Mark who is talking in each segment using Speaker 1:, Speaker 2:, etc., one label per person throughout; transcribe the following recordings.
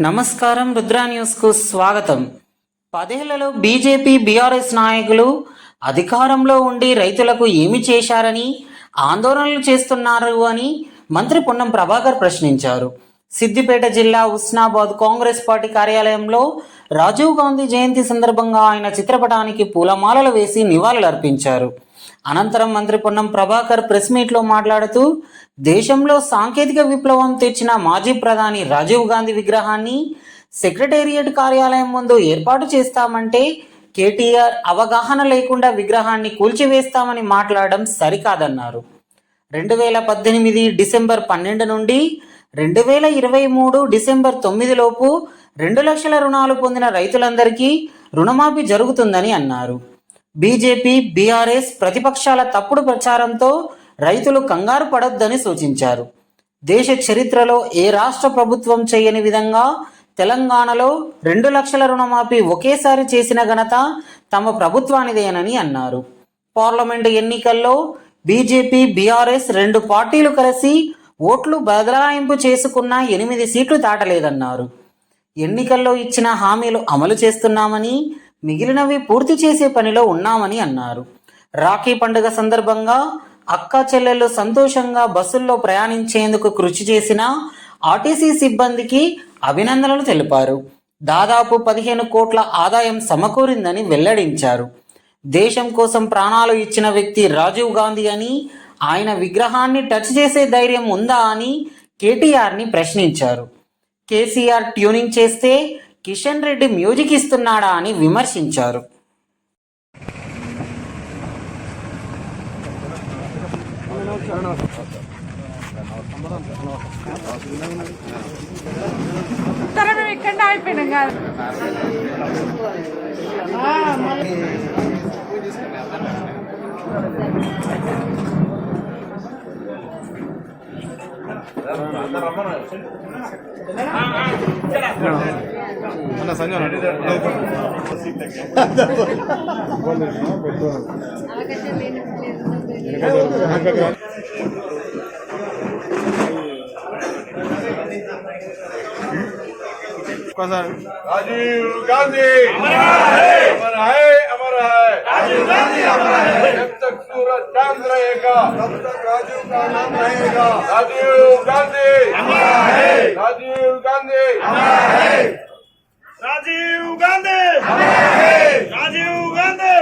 Speaker 1: నమస్కారం రుద్రా న్యూస్కు స్వాగతం. పదేళ్ళలో బీజేపీ బీఆర్ఎస్ నాయకులు అధికారంలో ఉండి రైతులకు ఏమి చేశారని ఆందోళనలు చేస్తున్నారు అని మంత్రి పొన్నం ప్రభాకర్ ప్రశ్నించారు. సిద్దిపేట జిల్లా ఉస్నాబాద్ కాంగ్రెస్ పార్టీ కార్యాలయంలో రాజీవ్ గాంధీ జయంతి సందర్భంగా ఆయన చిత్రపటానికి పూలమాలలు వేసి నివాళులర్పించారు. అనంతరం మంత్రి పొన్నం ప్రభాకర్ ప్రెస్ మీట్లో మాట్లాడుతూ దేశంలో సాంకేతిక విప్లవం తెచ్చిన మాజీ ప్రధాని రాజీవ్ గాంధీ విగ్రహాన్ని సెక్రటేరియట్ కార్యాలయం ముందు ఏర్పాటు చేస్తామంటే కేటీఆర్ అవగాహన లేకుండా విగ్రహాన్ని కూల్చివేస్తామని మాట్లాడడం సరికాదన్నారు. రెండు వేల పద్దెనిమిది డిసెంబర్ పన్నెండు నుండి రెండు వేల ఇరవై మూడు డిసెంబర్ తొమ్మిదిలోపు రెండు లక్షల రుణాలు పొందిన రైతులందరికీ రుణమాఫీ జరుగుతుందని అన్నారు. బీజేపీ బీఆర్ఎస్ ప్రతిపక్షాల తప్పుడు ప్రచారంతో రైతులు కంగారు పడొద్దని సూచించారు. దేశ చరిత్రలో ఏ రాష్ట్ర ప్రభుత్వం చేయని విధంగా తెలంగాణలో రెండు లక్షల రుణమాఫీ ఒకేసారి చేసిన ఘనత తమ ప్రభుత్వానిదేనని అన్నారు. పార్లమెంటు ఎన్నికల్లో బీజేపీ బీఆర్ఎస్ రెండు పార్టీలు కలిసి ఓట్లు బదలాయింపు చేసుకున్న ఎనిమిది సీట్లు దాటలేదన్నారు. ఎన్నికల్లో ఇచ్చిన హామీలు అమలు చేస్తున్నామని మిగిలినవి పూర్తి చేసే పనిలో ఉన్నామని అన్నారు. రాఖీ పండుగ సందర్భంగా అక్క చెల్లెళ్ళు సంతోషంగా బస్సుల్లో ప్రయాణించేందుకు కృషి చేసిన ఆర్టీసీ సిబ్బందికి అభినందనలు తెలిపారు. దాదాపు పదిహేను కోట్ల ఆదాయం సమకూరిందని వెల్లడించారు. దేశం కోసం ప్రాణాలు ఇచ్చిన వ్యక్తి రాజీవ్ గాంధీ అని ఆయన విగ్రహాన్ని టచ్ చేసే ధైర్యం ఉందా అని కేటీఆర్ని ప్రశ్నించారు. కేసీఆర్ ట్యూనింగ్ చేస్తే కిషన్ రెడ్డి మ్యూజిక్ ఇస్తున్నాడా అని విమర్శించారు.
Speaker 2: సరే ఇక్కడ అయిపోయినాం కాదు.
Speaker 3: राजीव गांधी सूरज चांद रहेगा तब तक राजीव का नाम रहेगा राजीव गांधी अमर है राजीव गांधी अमर है
Speaker 4: రాజీవ్ గాంధీ రాజీవ్ గాంధీ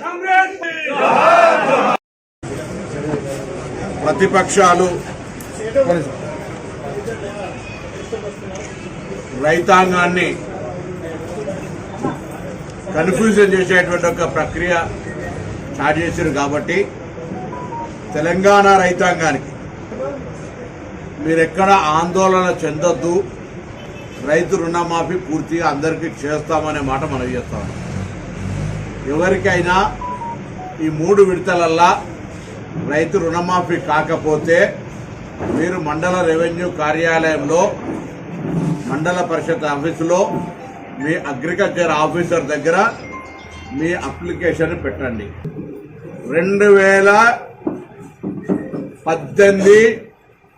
Speaker 4: కాంగ్రెస్
Speaker 3: ప్రతిపక్షాలు రైతాంగాన్ని కన్ఫ్యూజన్ చేసేటువంటి ఒక ప్రక్రియ స్టార్ట్ చేశారు కాబట్టి తెలంగాణ రైతాంగానికి మీరెక్కడ ఆందోళన చెందొద్దు రైతు రుణమాఫీ పూర్తిగా అందరికీ చేస్తామనే మాట మనం చేస్తాం. ఎవరికైనా ఈ మూడు విడతలల్లా రైతు రుణమాఫీ కాకపోతే మీరు మండల రెవెన్యూ కార్యాలయంలో మండల పరిషత్ ఆఫీసులో మీ అగ్రికల్చర్ ఆఫీసర్ దగ్గర మీ అప్లికేషన్ పెట్టండి. రెండు వేల పద్దెనిమిది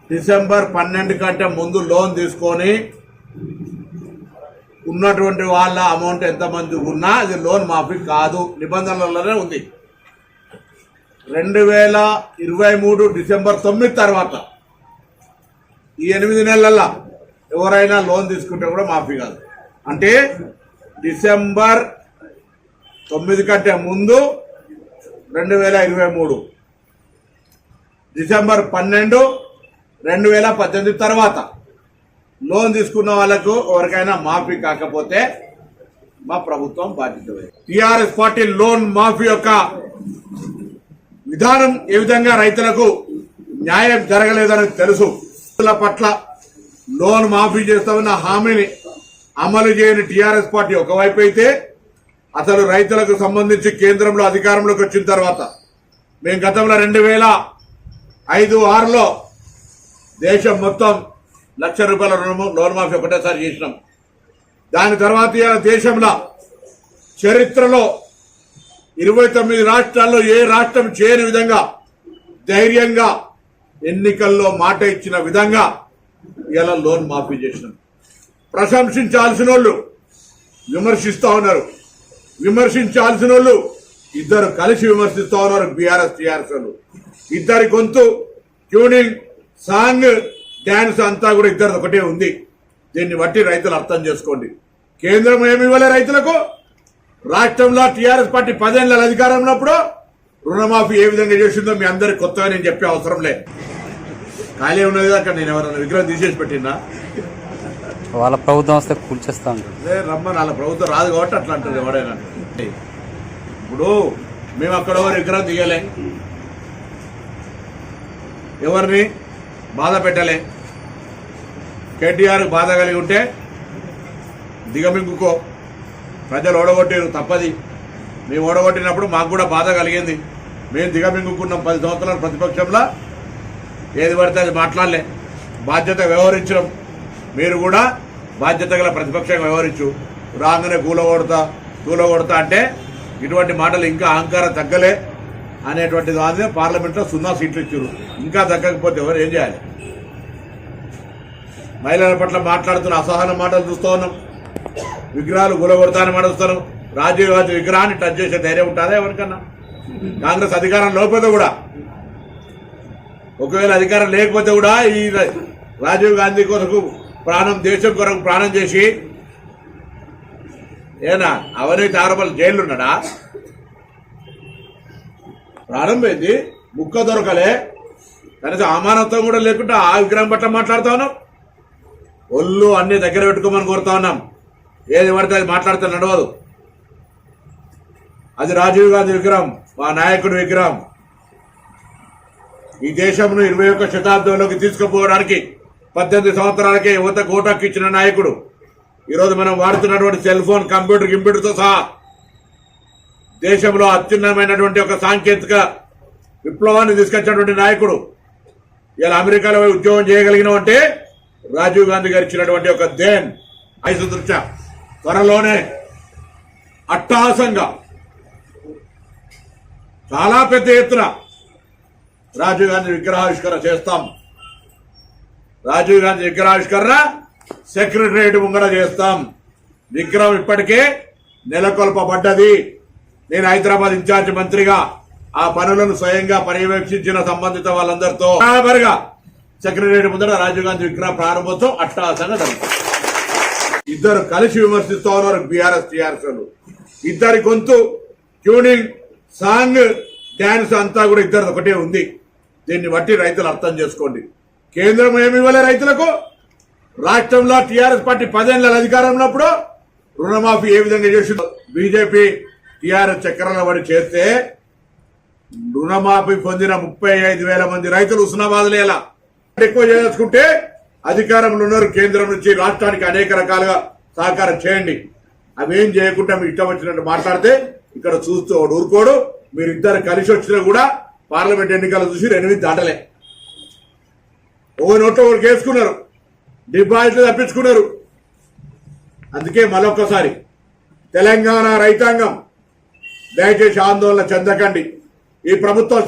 Speaker 3: డిసెంబర్ పన్నెండు కంటే ముందు లోన్ తీసుకొని ఉన్నటువంటి వాళ్ళ అమౌంట్ ఎంతమంది ఉన్నా అది లోన్ మాఫీ కాదు. నిబంధనలలోనే ఉంది. రెండు వేల ఇరవై మూడు డిసెంబర్ తొమ్మిది తర్వాత ఈ ఎనిమిది నెలల్లో ఎవరైనా లోన్ తీసుకుంటే కూడా మాఫీ కాదు. అంటే డిసెంబర్ తొమ్మిది కంటే ముందు రెండు వేల ఇరవై మూడు. డిసెంబర్ పన్నెండు రెండు వేల పద్దెనిమిది తర్వాత లోన్ తీసుకున్న వాళ్ళకు ఎవరికైనా మాఫీ కాకపోతే మా ప్రభుత్వం బాధ్యత టిఆర్ఎస్ పార్టీ లోన్ మాఫీ యొక్క విధానం ఏ విధంగా రైతులకు న్యాయం జరగలేదని తెలుసు. రైతుల పట్ల లోన్ మాఫీ చేస్తామన్న హామీని అమలు చేయని టీఆర్ఎస్ పార్టీ ఒకవైపు అయితే అసలు రైతులకు సంబంధించి కేంద్రంలో అధికారంలోకి వచ్చిన తర్వాత మేము గతంలో రెండు వేల ఐదు ఆరులో దేశం మొత్తం లక్ష రూపాయల రుణము లోన్ మాఫీ ఒకటేసారి చేసినాం. దాని తర్వాత దేశంలో చరిత్రలో ఇరవై తొమ్మిది రాష్ట్రాల్లో ఏ రాష్ట్రం చేయని విధంగా ధైర్యంగా ఎన్నికల్లో మాట ఇచ్చిన విధంగా ఇలా లోన్ మాఫీ చేసినాం. ప్రశంసించాల్సిన వాళ్ళు విమర్శిస్తూ ఉన్నారు. విమర్శించాల్సిన వాళ్ళు ఇద్దరు కలిసి విమర్శిస్తా ఉన్నారు బీఆర్ఎస్ టీఆర్ఎస్ వాళ్ళు. ఇద్దరి గొంతు ట్యూనింగ్ సాంగ్ డాన్స్ అంతా కూడా ఇద్దరు ఒకటే ఉంది. దీన్ని బట్టి రైతులు అర్థం చేసుకోండి. కేంద్రం ఏమి ఇవ్వలే రైతులకు? రాష్ట్రంలో టీఆర్ఎస్ పార్టీ పదేళ్ళ అధికారం ఉన్నప్పుడు రుణమాఫీ ఏ విధంగా చేసిందో మీ అందరికి కొత్తగా నేను చెప్పే అవసరం లేదు ఖాళీ ఉన్నది అక్కడ నేను ఎవరైనా విగ్రహం తీసేసి పెట్టినా
Speaker 5: వాళ్ళ ప్రభుత్వం వస్తే కూల్చేస్తా ఉంటారు.
Speaker 3: రమ్మ రమ్మని వాళ్ళ ప్రభుత్వం రాదు కాబట్టి అట్లా అంటారు ఎవడైనా. ఇప్పుడు మేము అక్కడ ఎవరు విగ్రహం దిగలే. ఎవరిని బాధ పెట్టలే. కేటీఆర్ బాధ కలిగి ఉంటే దిగమింగుకో. ప్రజలు ఓడగొట్టారు తప్పది. మేము ఓడగొట్టినప్పుడు మాకు కూడా బాధ కలిగింది. మేము దిగమింగుకున్నాం పది సంవత్సరాలు ప్రతిపక్షంలో. ఏది పడితే అది మాట్లాడలే. బాధ్యత వ్యవహరించడం మీరు కూడా బాధ్యత గల ప్రతిపక్షంగా వ్యవహరించు. రాగానే కూలగొడతా కూలగొడతా అంటే ఇటువంటి మాటలు ఇంకా అహంకారం తగ్గలే అనేటువంటి దాని పార్లమెంట్లో సున్నా సీట్లు ఇచ్చారు. ఇంకా తగ్గకపోతే ఎవరు ఏం చేయాలి? మహిళల పట్ల మాట్లాడుతున్న అసహన మాటలు చూస్తూ ఉన్నాం. విగ్రహాలు గులగొడతానని మాట్లాడుతున్నాం రాజీవ్ గాంధీ విగ్రహాన్ని టచ్ చేసే ధైర్యం ఉంటుందా ఎవరికన్నా? కాంగ్రెస్ అధికారం లేకపోతే కూడా. ఒకవేళ అధికారం లేకపోతే కూడా ఈ రాజీవ్ గాంధీ కొరకు ప్రాణం దేశం కొరకు ప్రాణం చేసి ఏనా అవనైతే ఆరోపణలు జైలు ఉన్నాడా? ప్రాణం పోయింది ముక్క దొరకలే కనీసం అమానత్వం కూడా లేకుండా ఆ విగ్రహం పట్ల మాట్లాడుతా ఉన్నాం. ఒళ్ళు అన్ని దగ్గర పెట్టుకోమని కోరుతా ఉన్నాం. ఏది పడితే అది మాట్లాడితే నడవదు. అది రాజీవ్ గాంధీ విగ్రహం మా నాయకుడి విగ్రహం. ఈ దేశంను ఇరవై ఒక్క శతాబ్దంలోకి తీసుకుపోవడానికి పద్దెనిమిది సంవత్సరాలకే యువత కోటాకు ఇచ్చిన నాయకుడు. ఈరోజు మనం వాడుతున్నటువంటి సెల్ ఫోన్ కంప్యూటర్ గింప్యూటర్తో సహా దేశంలో అత్యున్నతమైనటువంటి ఒక సాంకేతిక విప్లవాన్ని తీసుకొచ్చినటువంటి నాయకుడు. ఇలా అమెరికాలో ఉద్యోగం చేయగలిగిన అంటే రాజీవ్ గాంధీ గారు ఇచ్చినటువంటి ఒక దేన్ ఐసు దృష్ట్యా త్వరలోనే అట్టహాసంగా చాలా పెద్ద ఎత్తున రాజీవ్ గాంధీ విగ్రహావిష్కరణ చేస్తాం. రాజీవ్ గాంధీ విగ్రహావిష్కరణ సెక్రటరేట్ ముంగడ చేస్తాం. విగ్రహం ఇప్పటికే నెలకొల్పబడ్డది. నేను హైదరాబాద్ ఇన్ఛార్జ్ మంత్రిగా ఆ పనులను స్వయంగా పర్యవేక్షించిన సంబంధిత వాళ్ళందరితో బరాబరుగా సెక్రటరియట్ ముందర రాజీవ్ గాంధీ విగ్రహ ప్రారంభోత్సవం అట్టహాసంగా జరుగుతుంది. ఇద్దరు కలిసి విమర్శిస్తూ ఉన్నారు బీఆర్ఎస్ టీఆర్ఎస్ ఇద్దరి గొంతు ట్యూనింగ్ సాంగ్ డాన్స్ అంతా కూడా ఇద్దరు ఒకటే ఉంది. దీన్ని బట్టి రైతులు అర్థం చేసుకోండి. కేంద్రం ఏమి ఇవ్వలే రైతులకు? రాష్ట్రంలో టీఆర్ఎస్ పార్టీ పదేళ్ళ అధికారం ఉన్నప్పుడు రుణమాఫీ ఏ విధంగా చేసిందో బీజేపీ టీఆర్ఎస్ చక్రాల పడి చేస్తే రుణమాఫీ పొందిన ముప్పై ఐదు వేల మంది రైతులు ఉస్నాబాద్లేలా ఎక్కువ చేసుకుంటే అధికారంలో ఉన్నారు కేంద్రం నుంచి రాష్ట్రానికి అనేక రకాలుగా సహకారం చేయండి. అవేం చేయకుండా మీరు ఇష్టం వచ్చినట్టు మాట్లాడితే ఇక్కడ చూస్తూ ఊరుకోడు. మీరు ఇద్దరు కలిసి వచ్చినా కూడా పార్లమెంట్ ఎన్నికలు చూసి ఎనిమిది దాటలే. ఓ నోట్లో ఒకటి కేసుకున్నారు. డిపాజిట్లు తప్పించుకున్నారు. అందుకే మరొకసారి తెలంగాణ రైతాంగం దయచేసి ఆందోళన చెందకండి. ఈ ప్రభుత్వం